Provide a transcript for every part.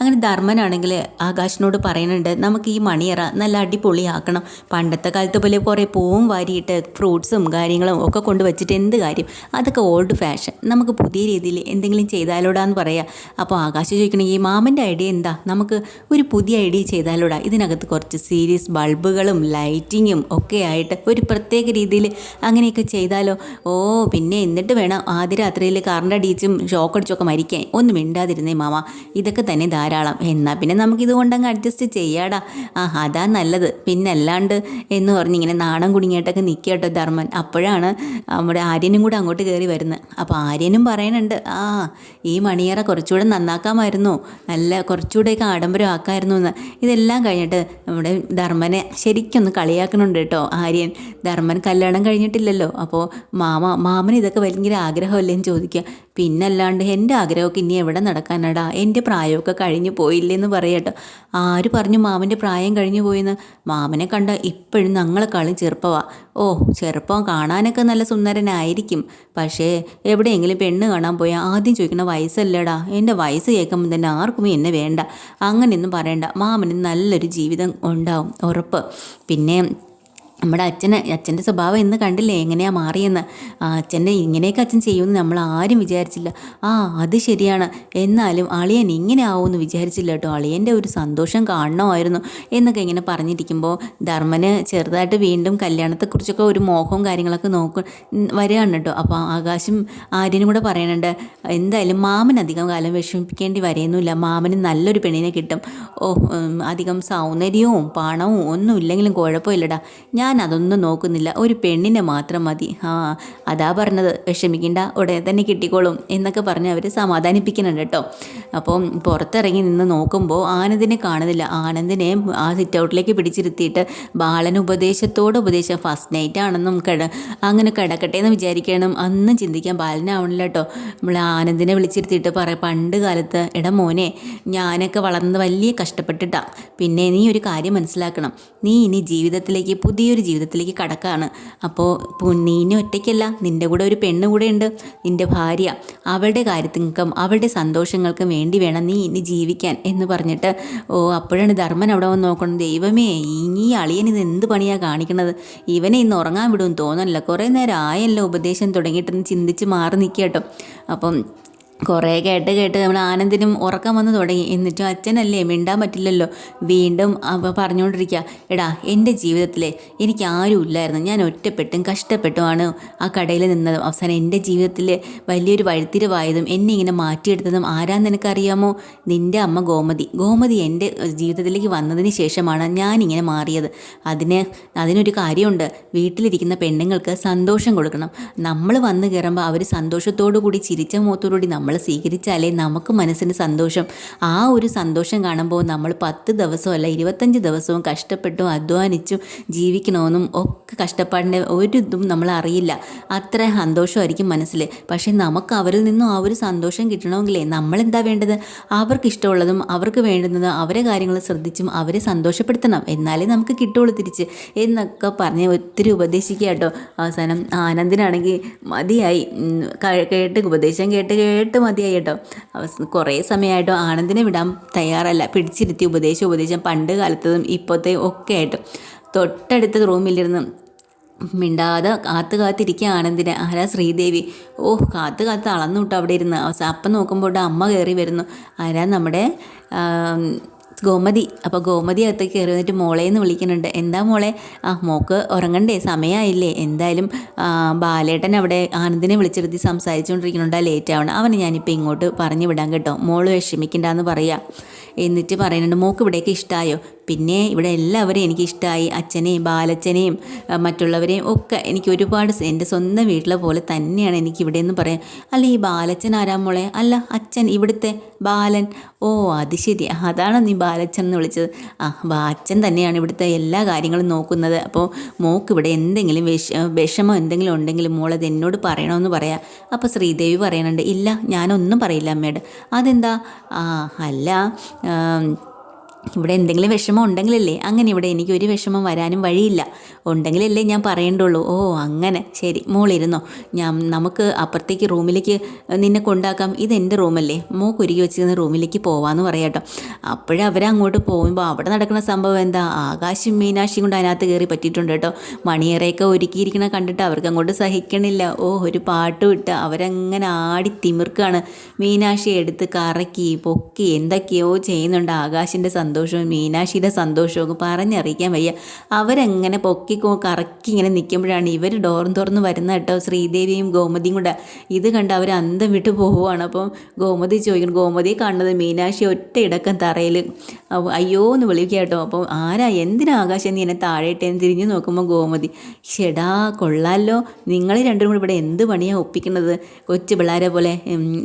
അങ്ങനെ ധർമ്മനാണെങ്കിൽ ആകാശിനോട് പറയുന്നുണ്ട് നമുക്ക് ഈ മണിയറ നല്ല അടിപൊളിയാക്കണം. പണ്ടത്തെ കാലത്ത് പോലെ കുറേ പൂവും വാരിയിട്ട് ഫ്രൂട്ട്സും കാര്യങ്ങളും ഒക്കെ കൊണ്ട് വെച്ചിട്ട് എന്ത് കാര്യം? അതൊക്കെ ഓൾഡ് ഫാഷൻ നമുക്ക് പുതിയ രീതിയിൽ എന്തെങ്കിലും ചെയ്താലോടാന്ന് പറയാം. അപ്പോൾ ആകാശ് ചോദിക്കണമെങ്കിൽ ഈ മാമന്റെ ഐഡിയ എന്താ? നമുക്ക് ഒരു പുതിയ ഐഡിയ ചെയ്താലോടാ. ഇതിനകത്ത് കുറച്ച് സീരീസ് ബൾബുകളും ലൈറ്റിങ്ങും ഒക്കെ ആയിട്ട് ഒരു പ്രത്യേക രീതിയിൽ അങ്ങനെയൊക്കെ ചെയ്താലോ? ഓ പിന്നെ എന്നിട്ട് വേണം. ആദ്യ രാത്രിയിൽ കാറിന്റെ അടിച്ചും അടിച്ചൊക്കെ മരിക്കാൻ. ഒന്നും മിണ്ടാതിരുന്നേ മാമ. ഇതൊക്കെ തന്നെ എന്നാൽ പിന്നെ നമുക്ക് ഇതുകൊണ്ടങ്ങ് അഡ്ജസ്റ്റ് ചെയ്യാടാ. ആ അതാ നല്ലത്. പിന്നെ അല്ലാണ്ട് എന്ന് പറഞ്ഞ് ഇങ്ങനെ നാണം കുടുങ്ങിയിട്ടൊക്കെ നിൽക്കട്ടോ ധർമ്മൻ. അപ്പോഴാണ് നമ്മുടെ ആര്യനും കൂടെ അങ്ങോട്ട് കയറി വരുന്നത് അപ്പോൾ ആര്യനും പറയണുണ്ട് ആ ഈ മണിയറ കുറച്ചുകൂടെ നന്നാക്കാമായിരുന്നു. നല്ല കുറച്ചുകൂടെയൊക്കെ ആഡംബരം ആക്കാമായിരുന്നു എന്ന് ഇതെല്ലാം കഴിഞ്ഞിട്ട് നമ്മുടെ ധർമ്മനെ ശരിക്കൊന്ന് കളിയാക്കണുണ്ട് കേട്ടോ ആര്യൻ. ധർമ്മൻ കല്യാണം കഴിഞ്ഞിട്ടില്ലല്ലോ. അപ്പോൾ മാമ മാമന് ഇതൊക്കെ ഭയങ്കര ആഗ്രഹമല്ലേ എന്ന് ചോദിക്കുക. പിന്നല്ലാണ്ട് എന്റെ ആഗ്രഹമൊക്കെ ഇനി എവിടെ നടക്കാനടാ? എന്റെ പ്രായമൊക്കെ കഴിഞ്ഞു പോയില്ലെന്ന് പറയട്ടോ ആര് പറഞ്ഞു മാമന്റെ പ്രായം കഴിഞ്ഞു പോയെന്ന്? മാമനെ കണ്ട ഇപ്പോഴും കളി ചെറുപ്പമാ ഓ ചെറുപ്പം കാണാനൊക്കെ നല്ല സുന്ദരനായിരിക്കും. പക്ഷേ എവിടെയെങ്കിലും പെണ്ണ് കാണാൻ പോയാൽ ആദ്യം ചോദിക്കുന്ന വയസ്സല്ലടാ. എന്റെ വയസ്സ് കേൾക്കുമ്പോൾ തന്നെ ആർക്കും എന്നെ വേണ്ട. അങ്ങനെയൊന്നും പറയണ്ട. മാമന് നല്ലൊരു ജീവിതം ഉണ്ടാവും ഉറപ്പ്. പിന്നെ നമ്മുടെ അച്ഛന് അച്ഛന്റെ സ്വഭാവം ഇന്ന് കണ്ടില്ലേ? എങ്ങനെയാണ് മാറിയെന്ന്? അച്ഛന്റെ ഇങ്ങനെയൊക്കെ അച്ഛൻ ചെയ്യുമെന്ന് നമ്മൾ ആരും വിചാരിച്ചില്ല. ആ അത് ശരിയാണ്. എന്നാലും അളിയൻ ഇങ്ങനെ ആവുമെന്ന് വിചാരിച്ചില്ല കേട്ടോ. അളിയന്റെ ഒരു സന്തോഷം കാണണമായിരുന്നു എന്നൊക്കെ ഇങ്ങനെ പറഞ്ഞിരിക്കുമ്പോൾ ധർമ്മന് ചെറുതായിട്ട് വീണ്ടും കല്യാണത്തെക്കുറിച്ചൊക്കെ ഒരു മോഹവും കാര്യങ്ങളൊക്കെ നോക്കും വരികയാണ് കേട്ടോ. അപ്പോൾ ആകാശം ആര്യനും കൂടെ പറയുന്നുണ്ട് എന്തായാലും മാമൻ അധികം കാലം വിഷമിപ്പിക്കേണ്ടി വരെയൊന്നുമില്ല. മാമന് നല്ലൊരു പെണ്ണിനെ കിട്ടും. ഓ അധികം സൗന്ദര്യവും പണവും ഒന്നും ഇല്ലെങ്കിലും കുഴപ്പമില്ലടാ. ഞാൻ അതൊന്നും നോക്കുന്നില്ല. ഒരു പെണ്ണിനെ മാത്രം മതി. ആ അതാ പറഞ്ഞത്. വിഷമിക്കണ്ട. ഉടനെ തന്നെ കിട്ടിക്കോളും എന്നൊക്കെ പറഞ്ഞ് അവർ സമാധാനിപ്പിക്കുന്നുണ്ട് കേട്ടോ. അപ്പം പുറത്തിറങ്ങി നിന്ന് നോക്കുമ്പോൾ ആനന്ദിനെ കാണുന്നില്ല. ആനന്ദിനെ ആ സിറ്റൗട്ടിലേക്ക് പിടിച്ചിരുത്തിയിട്ട് ബാലൻ ഉപദേശത്തോട് ഉപദേശം ഫസ്റ്റ് നൈറ്റ് ആണെന്നും കിട അങ്ങനെ കിടക്കട്ടെ എന്ന് വിചാരിക്കണം. അന്നും ചിന്തിക്കാൻ ബാലനാവണില്ല കേട്ടോ. നമ്മൾ ആനന്ദിനെ വിളിച്ചിരുത്തിയിട്ട് പറ പണ്ട് കാലത്ത് എടാ മോനെ ഞാനൊക്കെ വളർന്നത് വലിയ കഷ്ടപ്പെട്ടിട്ടാണ് പിന്നെ നീ ഒരു കാര്യം മനസ്സിലാക്കണം. നീ ഇനി ജീവിതത്തിലേക്ക് പുതിയൊരു ജീവിതത്തിലേക്ക് കടക്കാണ്. അപ്പോൾ നീ ഇനി ഒറ്റയ്ക്കല്ല നിന്റെ കൂടെ ഒരു പെണ്ണ് കൂടെ ഉണ്ട് നിന്റെ ഭാര്യ. അവളുടെ കാര്യത്തിനും അവളുടെ സന്തോഷങ്ങൾക്കും വേണ്ടി വേണം നീ ഇനി ജീവിക്കാൻ എന്ന് പറഞ്ഞിട്ട് ഓ അപ്പോഴാണ് ധർമ്മൻ അവിടെ വന്ന് നോക്കണം. ദൈവമേ ഈ അളിയൻ ഇത് എന്ത് പണിയാണ് കാണിക്കണത്? ഇവനെ ഇന്ന് ഉറങ്ങാൻ വിടുമെന്ന് തോന്നണില്ല. കുറേ നേരം ആയല്ലോ ഉപദേശം തുടങ്ങിയിട്ടെന്ന് ചിന്തിച്ച് മാറി നിൽക്കുക കേട്ടോ. അപ്പം കുറേ കേട്ട് കേട്ട് നമ്മൾ ആനന്ദിനും ഉറക്കം വന്ന് തുടങ്ങി. എന്നിട്ടും അച്ഛനല്ലേ മിണ്ടാൻ പറ്റില്ലല്ലോ. വീണ്ടും അവ പറഞ്ഞുകൊണ്ടിരിക്കുക എടാ എന്റെ ജീവിതത്തിൽ എനിക്ക് ആരും ഇല്ലായിരുന്നു. ഞാൻ ഒറ്റപ്പെട്ടും കഷ്ടപ്പെട്ടുമാണ് ആ കടയിൽ നിന്നതും. അവസാനം എന്റെ ജീവിതത്തിൽ വലിയൊരു വഴിത്തിരിവായതും എന്നെ ഇങ്ങനെ മാറ്റിയെടുത്തതും ആരാന്ന് നിനക്കറിയാമോ? നിന്റെ അമ്മ ഗോമതി. ഗോമതി എന്റെ ജീവിതത്തിലേക്ക് വന്നതിന് ശേഷമാണ് ഞാനിങ്ങനെ മാറിയത്. അതിന് അതിനൊരു കാര്യമുണ്ട്. വീട്ടിലിരിക്കുന്ന പെണ്ണുങ്ങൾക്ക് സന്തോഷം കൊടുക്കണം. നമ്മൾ വന്ന് കയറുമ്പോൾ അവർ സന്തോഷത്തോടു കൂടി ചിരിച്ച മുഖത്തോടുകൂടി നമ്മൾ സ്വീകരിച്ചാലേ നമുക്ക് മനസ്സിന് സന്തോഷം. ആ ഒരു സന്തോഷം കാണുമ്പോൾ നമ്മൾ പത്ത് ദിവസവും അല്ല ഇരുപത്തഞ്ച് ദിവസവും കഷ്ടപ്പെട്ടും അധ്വാനിച്ചും ജീവിക്കണമെന്നും ഒക്കെ കഷ്ടപ്പാടിന്റെ ഒരു ഇതും നമ്മൾ അറിയില്ല. അത്ര സന്തോഷമായിരിക്കും മനസ്സിൽ. പക്ഷേ നമുക്ക് അവരിൽ നിന്നും ആ ഒരു സന്തോഷം കിട്ടണമെങ്കിലേ നമ്മളെന്താ വേണ്ടത്? അവർക്ക് ഇഷ്ടമുള്ളതും അവർക്ക് വേണ്ടുന്നത് അവരെ കാര്യങ്ങൾ ശ്രദ്ധിച്ചും അവരെ സന്തോഷപ്പെടുത്തണം. എന്നാലേ നമുക്ക് കിട്ടുള്ളൂ തിരിച്ച്. എന്നൊക്കെ പറഞ്ഞ് ഒത്തിരി ഉപദേശിക്കുക കേട്ടോ. അവസാനം ആനന്ദിനാണെങ്കിൽ മതിയായി. കേട്ട് ഉപദേശം കേട്ട് കേട്ട് മതിയായി കേട്ടോ കുറേ സമയമായിട്ടോ ആനന്ദിനെ വിടാൻ തയ്യാറല്ല. പിടിച്ചിരുത്തി ഉപദേശം ഉപദേശം പണ്ട് കാലത്തതും ഇപ്പോഴത്തെ ഒക്കെ ആയിട്ട്. തൊട്ടടുത്ത റൂമിലിരുന്ന് മിണ്ടാതെ കാത്തു കാത്തിരിക്കുക ആനന്ദിനെ. ആരാ ശ്രീദേവി? ഓ കാത്തു കാത്ത് അളന്നു വിട്ടു അവിടെ ഇരുന്ന് അവസാനം അപ്പം നോക്കുമ്പോൾ അമ്മ കയറി വരുന്നു. ആരാ നമ്മുടെ ഗോമതി. അപ്പോൾ ഗോമതി അകത്തേക്ക് കയറി വന്നിട്ട് മോളെ എന്ന് വിളിക്കുന്നുണ്ട്. എന്താ മോളെ? ആ മോക്ക് ഉറങ്ങണ്ടേ? സമയമായില്ലേ എന്തായാലും ബാലേട്ടൻ അവിടെ ആനന്ദിനെ വിളിച്ചിരുത്തി സംസാരിച്ചുകൊണ്ടിരിക്കുന്നുണ്ട്. ലേറ്റ് ആവണം. അവനെ ഞാനിപ്പോൾ ഇങ്ങോട്ട് പറഞ്ഞു വിടാൻ കേട്ടോ. മോൾ വിഷമിക്കണ്ടെന്ന് പറയാം. എന്നിട്ട് പറയുന്നുണ്ട് മോക്ക് ഇവിടേക്ക് ഇഷ്ടമായോ പിന്നെ ഇവിടെ എല്ലാവരെയും എനിക്ക് ഇഷ്ടമായി അച്ഛനെയും ബാലച്ഛനെയും മറ്റുള്ളവരെയും ഒക്കെ എനിക്ക് ഒരുപാട് എന്റെ സ്വന്തം വീട്ടിലെ പോലെ തന്നെയാണ് എനിക്ക് ഇവിടെ എന്ന് പറയാം അല്ല ഈ ബാലച്ഛൻ ആരാ മോളെ? അല്ല അച്ഛൻ ഇവിടുത്തെ ബാലൻ. ഓ അത് ശരി. അതാണ് നീ ബാലച്ഛൻ എന്ന് വിളിച്ചത്. ആ അച്ഛൻ തന്നെയാണ് ഇവിടുത്തെ എല്ലാ കാര്യങ്ങളും നോക്കുന്നത്. അപ്പോൾ മോക്ക് ഇവിടെ എന്തെങ്കിലും വിഷ വിഷമം എന്തെങ്കിലും ഉണ്ടെങ്കിൽ മോളത് എന്നോട് പറയണമെന്ന് പറയാം. അപ്പോൾ ശ്രീദേവി പറയണുണ്ട് ഇല്ല ഞാനൊന്നും പറയില്ല അമ്മയോട്. അതെന്താ? ആ അല്ല ഇവിടെ എന്തെങ്കിലും വിഷമം ഉണ്ടെങ്കിലല്ലേ? അങ്ങനെ ഇവിടെ എനിക്ക് ഒരു വിഷമം വരാനും വഴിയില്ല. ഉണ്ടെങ്കിലല്ലേ ഞാൻ പറയണ്ടുള്ളൂ. ഓ അങ്ങനെ. ശരി മോളിരുന്നോ. ഞാൻ നമുക്ക് അപ്പുറത്തേക്ക് റൂമിലേക്ക് നിന്നെ കൊണ്ടാക്കാം. ഇത് എന്റെ റൂമല്ലേ. മോക്ക് ഒരുക്കി വെച്ചിരുന്ന റൂമിലേക്ക് പോവാന്ന് പറയാട്ടോ അപ്പോഴേ അവരങ്ങോട്ട് പോകുമ്പോൾ അവിടെ നടക്കുന്ന സംഭവം എന്താ? ആകാശം മീനാക്ഷിയും കൊണ്ട് അതിനകത്ത് കയറി പറ്റിയിട്ടുണ്ട് കേട്ടോ. മണിയറയൊക്കെ ഒരുക്കിയിരിക്കണ കണ്ടിട്ട് അവർക്ക് അങ്ങോട്ട് സഹിക്കണില്ല. ഓ ഒരു പാട്ട് വിട്ട് അവരങ്ങനെ ആടി തിമിർക്കാണ്. മീനാക്ഷി എടുത്ത് കറക്കി പൊക്കി എന്തൊക്കെയോ ചെയ്യുന്നുണ്ട് ആകാശിന്റെ സന്തോഷവും മീനാക്ഷിയുടെ സന്തോഷവും പറഞ്ഞറിയിക്കാൻ വയ്യ. അവരെങ്ങനെ പൊക്കി കറക്കി ഇങ്ങനെ നിൽക്കുമ്പോഴാണ് ഇവർ ഡോറും തുറന്ന് വരുന്ന കേട്ടോ ശ്രീദേവിയും ഗോമതിയും കൂടെ. ഇത് കണ്ട് അവർ അന്തം വിട്ട് പോവുകയാണ്. അപ്പം ഗോമതി ചോദിക്കണം ഗോമതിയെ കാണുന്നത് മീനാക്ഷി ഒറ്റ ഇടക്കം തറയിൽ അയ്യോ എന്ന് വിളിക്കുക കേട്ടോ. അപ്പോൾ ആരാ? എന്തിനാ ആകാശം നീ എന്നെ താഴെയിട്ടേന്ന് തിരിഞ്ഞു നോക്കുമ്പോൾ ഗോമതി. ഷെടാ കൊള്ളാലോ. നിങ്ങൾ രണ്ടും കൂടി ഇവിടെ എന്ത് പണിയാണ് ഒപ്പിക്കുന്നത്? കൊച്ചു പിള്ളേരെ പോലെ.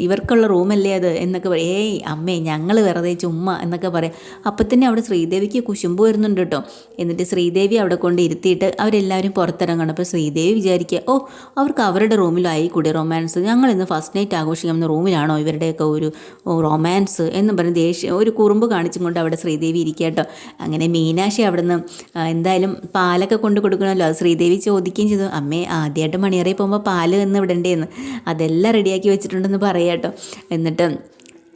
ഇവർക്കുള്ള റൂമല്ലേ അത്? എന്നൊക്കെ പറയും ഏയ് അമ്മേ ഞങ്ങൾ വെറുതെ ചുമ്മാ എന്നൊക്കെ പറയാം. അപ്പം തന്നെ അവിടെ ശ്രീദേവിക്ക് കുശുമ്പ് വരുന്നുണ്ട് കേട്ടോ. എന്നിട്ട് ശ്രീദേവി അവിടെ കൊണ്ട് ഇരുത്തിയിട്ട് അവരെല്ലാവരും പുറത്തിറങ്ങണം. അപ്പോൾ ശ്രീദേവി വിചാരിക്കുക ഓ അവർക്ക് അവരുടെ റൂമിലായി കൂടി റൊമാൻസ്. ഞങ്ങൾ ഇന്ന് ഫസ്റ്റ് നൈറ്റ് ആഘോഷിക്കുന്ന റൂമിലാണോ ഇവരുടെയൊക്കെ ഒരു റൊമാൻസ്? എന്ന് പറഞ്ഞ് ദേഷ്യം ഒരു കുറുമ്പ് കാണിച്ചും കൊണ്ട് അവിടെ ശ്രീദേവി ഇരിക്കുക കേട്ടോ. അങ്ങനെ മീനാക്ഷി അവിടുന്ന് എന്തായാലും പാലൊക്കെ കൊണ്ട് കൊടുക്കണമല്ലോ. അത് ശ്രീദേവി ചോദിക്കുകയും ചെയ്തു അമ്മേ ആദ്യമായിട്ട് മണിയറയിൽ പോകുമ്പോൾ പാൽ എന്ന് വിടണ്ടേന്ന്. അതെല്ലാം റെഡിയാക്കി വെച്ചിട്ടുണ്ടെന്ന് പറയാം കേട്ടോ. എന്നിട്ട്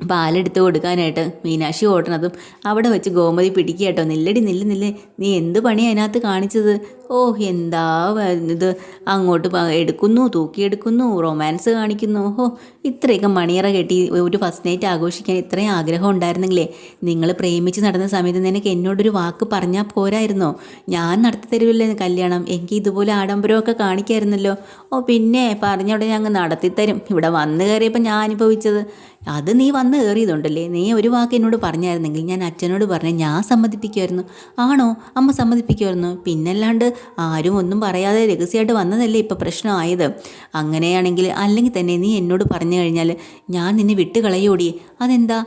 പാലെടുത്ത് കൊടുക്കാനായിട്ട് മീനാക്ഷി ഓടണതും അവിടെ വെച്ച് ഗോമതി പിടിക്കുക കേട്ടോ. നില്ലടി നില്ല് നില്ല്. നീ എന്ത് പണി അതിനകത്ത് കാണിച്ചത്? ഓ എന്താ ഇത് അങ്ങോട്ട് എടുക്കുന്നു തൂക്കിയെടുക്കുന്നു റൊമാൻസ് കാണിക്കുന്നു. ഓഹോ ഇത്രയൊക്കെ മണിയറ കെട്ടി ഒരു ഫസ്റ്റ് നൈറ്റ് ആഘോഷിക്കാൻ ഇത്രയും ആഗ്രഹം ഉണ്ടായിരുന്നെങ്കിലേ. നിങ്ങൾ പ്രേമിച്ച് നടന്ന സമയത്ത് നിനക്ക് എന്നോടൊരു വാക്ക് പറഞ്ഞാൽ പോരായിരുന്നോ? ഞാൻ നടത്തി തരുമല്ലേ കല്യാണം? എനിക്ക് ഇതുപോലെ ആഡംബരമൊക്കെ കാണിക്കായിരുന്നല്ലോ. ഓ പിന്നെ പറഞ്ഞ ഉടനെ അങ്ങ് നടത്തിത്തരും. ഇവിടെ വന്നു കയറിയപ്പോൾ ഞാൻ അനുഭവിച്ചത്. അത് നീ വന്ന് കയറിയതുണ്ടല്ലേ നീ ഒരു വാക്ക് എന്നോട് പറഞ്ഞായിരുന്നെങ്കിൽ ഞാൻ അച്ഛനോട് പറഞ്ഞു ഞാൻ സമ്മതിപ്പിക്കുമായിരുന്നു. ആണോ? അമ്മ സമ്മതിപ്പിക്കുമായിരുന്നു. പിന്നല്ലാണ്ട് ആരും ഒന്നും പറയാതെ രഹസ്യമായിട്ട് വന്നതല്ലേ ഇപ്പോൾ പ്രശ്നമായത്? അങ്ങനെയാണെങ്കിൽ അല്ലെങ്കിൽ തന്നെ നീ എന്നോട് പറഞ്ഞു കഴിഞ്ഞാൽ ഞാൻ നിന്നെ വിട്ടുകളയോടി അതെന്താ?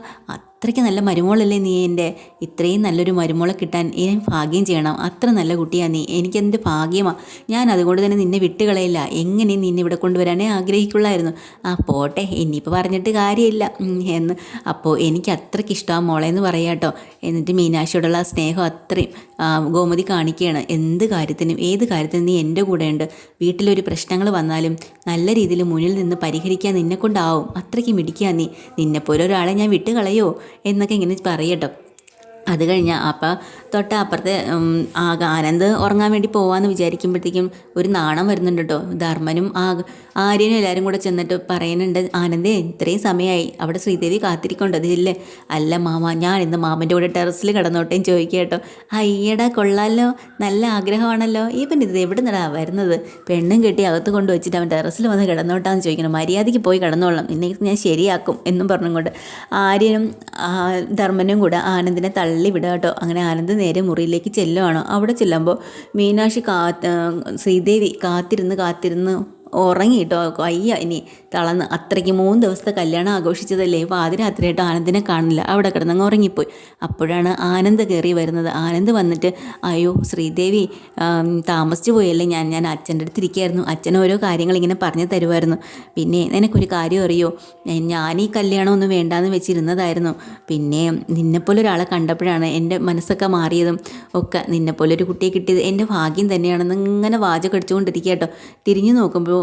അത്രയ്ക്ക് നല്ല മരുമോളല്ലേ നീ എന്റെ? ഇത്രയും നല്ലൊരു മരുമോളെ കിട്ടാൻ ഞാൻ ഭാഗ്യം ചെയ്യണം. അത്ര നല്ല കുട്ടിയാണ് നീ. എനിക്കെന്റെ ഭാഗ്യമാണ് ഞാൻ അതുകൊണ്ട് തന്നെ നിന്നെ വിട്ടുകളയില്ല. എങ്ങനെ നിന്നെ ഇവിടെ കൊണ്ടുവരാനേ ആഗ്രഹിക്കുള്ളായിരുന്നു. ആ പോട്ടെ. ഇനിയിപ്പോൾ പറഞ്ഞിട്ട് കാര്യമില്ല. എന്ന്. അപ്പോൾ എനിക്ക് അത്രയ്ക്ക് ഇഷ്ടമാണ് മോളെ എന്ന് പറയാം കേട്ടോ. എന്നിട്ട് മീനാക്ഷിയോടുള്ള സ്നേഹം അത്രയും ഗോമതി കാണിക്കുകയാണ്. എന്ത് കാര്യത്തിനും ഏത് കാര്യത്തിനും നീ എന്റെ കൂടെയുണ്ട്. വീട്ടിലൊരു പ്രശ്നങ്ങൾ വന്നാലും നല്ല രീതിയിൽ മുന്നിൽ നിന്ന് പരിഹരിക്കാൻ നിന്നെ കൊണ്ടാവും. അത്രയ്ക്ക് മിടിക്കുക നീ. നിന്നെപ്പോലെ ഒരാളെ ഞാൻ വിട്ട് കളയോ എന്നൊക്കെ ഇങ്ങനെ പറയട്ടോ അത് കഴിഞ്ഞാൽ അപ്പം തൊട്ട് അപ്പുറത്തെ ആകെ ആനന്ദ് ഉറങ്ങാൻ വേണ്ടി പോവാന്ന് വിചാരിക്കുമ്പോഴത്തേക്കും ഒരു നാണം വരുന്നുണ്ട് കേട്ടോ ധർമ്മനും ആ ആര്യനും എല്ലാവരും കൂടെ ചെന്നിട്ട് പറയുന്നുണ്ട് ആനന്ദേ ഇത്രയും സമയമായി അവിടെ ശ്രീദേവി കാത്തിരിക്കൊണ്ടത് ഇല്ലേ? അല്ല മാമ ഞാൻ ഇന്ന് മാമന്റെ കൂടെ ടെറസിൽ കിടന്നോട്ടേന്ന് ചോദിക്കുക കേട്ടോ. അയ്യടാ കൊള്ളാലോ. നല്ല ആഗ്രഹമാണല്ലോ. ഇവൻ ഇത് എവിടെ നിന്നാ വരുന്നത്? പെണ്ണും കെട്ടി അകത്ത് കൊണ്ടു വെച്ചിട്ട് അവൻ ടെറസിൽ വന്ന് കിടന്നോട്ടാന്ന് ചോദിക്കണം. മര്യാദയ്ക്ക് പോയി കിടന്നോളാം ഇന്നെ ഞാൻ ശരിയാക്കും എന്നും പറഞ്ഞുകൊണ്ട് ആര്യനും ധർമ്മനും കൂടെ ആനന്ദിനെ തള്ളി വിടുക കേട്ടോ അങ്ങനെ ആനന്ദ് നേരെ മുറിയിലേക്ക് ചെല്ലുവാണ്. അവിടെ ചെല്ലുമ്പോൾ മീനാക്ഷി കാ ശ്രീദേവി കാത്തിരുന്ന് കാത്തിരുന്ന് ഉറങ്ങി കേട്ടോ അയ്യ ഇനി തളന്ന് അത്രയ്ക്ക് മൂന്ന് ദിവസത്തെ കല്യാണം ആഘോഷിച്ചതല്ലേ? പാതിരാത്രിയായിട്ട് ആനന്ദിനെ കാണില്ല അവിടെ കിടന്നങ്ങ് ഉറങ്ങിപ്പോയി. അപ്പോഴാണ് ആനന്ദ് കയറി വരുന്നത്. ആനന്ദ് വന്നിട്ട് അയ്യോ ശ്രീദേവി താമസിച്ചു പോയല്ലേ? ഞാൻ ഞാൻ അച്ഛന്റെ അടുത്ത് ഇരിക്കുകയായിരുന്നു അച്ഛൻ ഓരോ കാര്യങ്ങൾ ഇങ്ങനെ പറഞ്ഞു തരുമായിരുന്നു. പിന്നെ നിനക്കൊരു കാര്യം അറിയോ? ഞാൻ ഈ കല്യാണമൊന്നും വേണ്ടാന്ന് വെച്ചിരുന്നതായിരുന്നു. പിന്നെ നിന്നെപ്പോലെ ഒരാളെ കണ്ടപ്പോഴാണ് എന്റെ മനസ്സൊക്കെ മാറിയതും ഒക്കെ. നിന്നെപ്പോലെ ഒരു കുട്ടിയെ കിട്ടിയത് എന്റെ ഭാഗ്യം തന്നെയാണെന്ന് ഇങ്ങനെ വാചകടിച്ചുകൊണ്ടിരിക്കുക കേട്ടോ. തിരിഞ്ഞു നോക്കുമ്പോൾ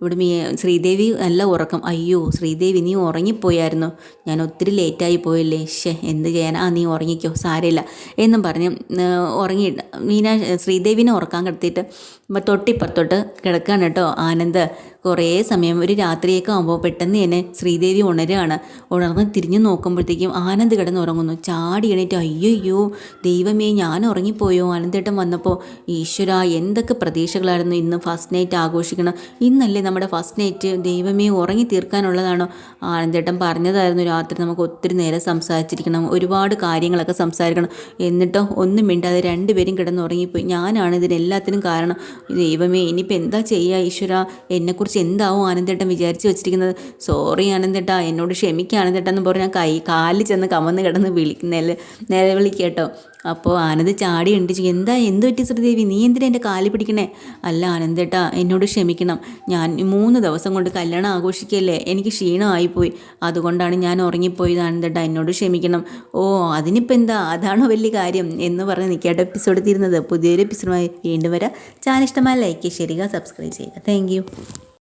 ഇവിടെ മീ ശ്രീദേവി നല്ല ഉറക്കം. അയ്യോ ശ്രീദേവി നീ ഉറങ്ങിപ്പോയായിരുന്നു? ഞാൻ ഒത്തിരി ലേറ്റായി പോയില്ലേ? ഷേ എന്ത് ചെയ്യാൻ ആ നീ ഉറങ്ങിക്കോ സാരമില്ല. എന്നും പറഞ്ഞ് ഉറങ്ങി. മീന ശ്രീദേവിനെ ഉറക്കാൻ കിടത്തിയിട്ട് തൊട്ടിപ്പുറത്തൊട്ട് കിടക്കാണ് കേട്ടോ ആനന്ദ്. കുറേ സമയം ഒരു രാത്രിയൊക്കെ ആകുമ്പോൾ പെട്ടെന്ന് തന്നെ ശ്രീദേവി ഉണരുകയാണ്. ഉണർന്ന് തിരിഞ്ഞു നോക്കുമ്പോഴത്തേക്കും ആനന്ദ് കിടന്ന് ഉറങ്ങുന്നു ചാടി എണീറ്റ് അയ്യോ ദൈവമേ ഞാൻ ഉറങ്ങിപ്പോയോ? ആനന്ദേട്ടൻ വന്നപ്പോൾ ഈശ്വര എന്തൊക്കെ പ്രതീക്ഷകളായിരുന്നു ഇന്ന് ഫസ്റ്റ് നൈറ്റ് ആഘോഷിക്കണം. ഇന്നല്ലേ നമ്മുടെ ഫസ്റ്റ് നൈറ്റ് ദൈവമേ ഉറങ്ങി തീർക്കാനുള്ളതാണോ? ആനന്ദേട്ടൻ പറഞ്ഞതായിരുന്നു. രാത്രി നമുക്ക് ഒത്തിരി നേരം സംസാരിച്ചിരിക്കണം. ഒരുപാട് കാര്യങ്ങളൊക്കെ സംസാരിക്കണം. എന്നിട്ടോ ഒന്നും മിണ്ടാതെ രണ്ടുപേരും കിടന്ന് ഉറങ്ങിപ്പോയി ഞാനാണ് ഇതിനെല്ലാത്തിനും കാരണം. ദൈവമേ ഇനിയിപ്പോൾ എന്താ ചെയ്യുക ഈശ്വര? എന്നെക്കുറിച്ച് എന്താവും ആനന്ദേട്ടൻ വിചാരിച്ച് വെച്ചിരിക്കുന്നത്? സോറി ആനന്ദേട്ട എന്നോട് ക്ഷമിക്കുക ആനന്ദേട്ടാ എന്ന് പറഞ്ഞാൽ കൈ കാലിൽ ചെന്ന് കമന്ന് കിടന്ന് വിളി നില കേട്ടോ. അപ്പോൾ ആനന്ദ് ചാടി എണ്ടിച്ചു എന്താ എന്ത് പറ്റി ശ്രീദേവി നീ എന്തിനാ എന്റെ കാലി പിടിക്കണേ? അല്ല ആനന്ദേട്ടാ എന്നോട് ക്ഷമിക്കണം. ഞാൻ മൂന്ന് ദിവസം കൊണ്ട് കല്യാണം ആഘോഷിക്കല്ലേ? എനിക്ക് ക്ഷീണമായിപ്പോയി. അതുകൊണ്ടാണ് ഞാൻ ഉറങ്ങിപ്പോയത് ആനന്ദേട്ടാ. എന്നോട് ക്ഷമിക്കണം. ഓ അതിനിപ്പോൾ എന്താ? അതാണോ വലിയ കാര്യം? എന്ന് പറഞ്ഞ് നിൽക്കേണ്ട എപ്പിസോഡ് തീരുന്നത് പുതിയൊരു എപ്പിസോഡുമായി വീണ്ടും വരാം. ചാനൽ ഇഷ്ടമായ ലൈക്ക് ചെയ്യുക സബ്സ്ക്രൈബ് ചെയ്യുക. താങ്ക്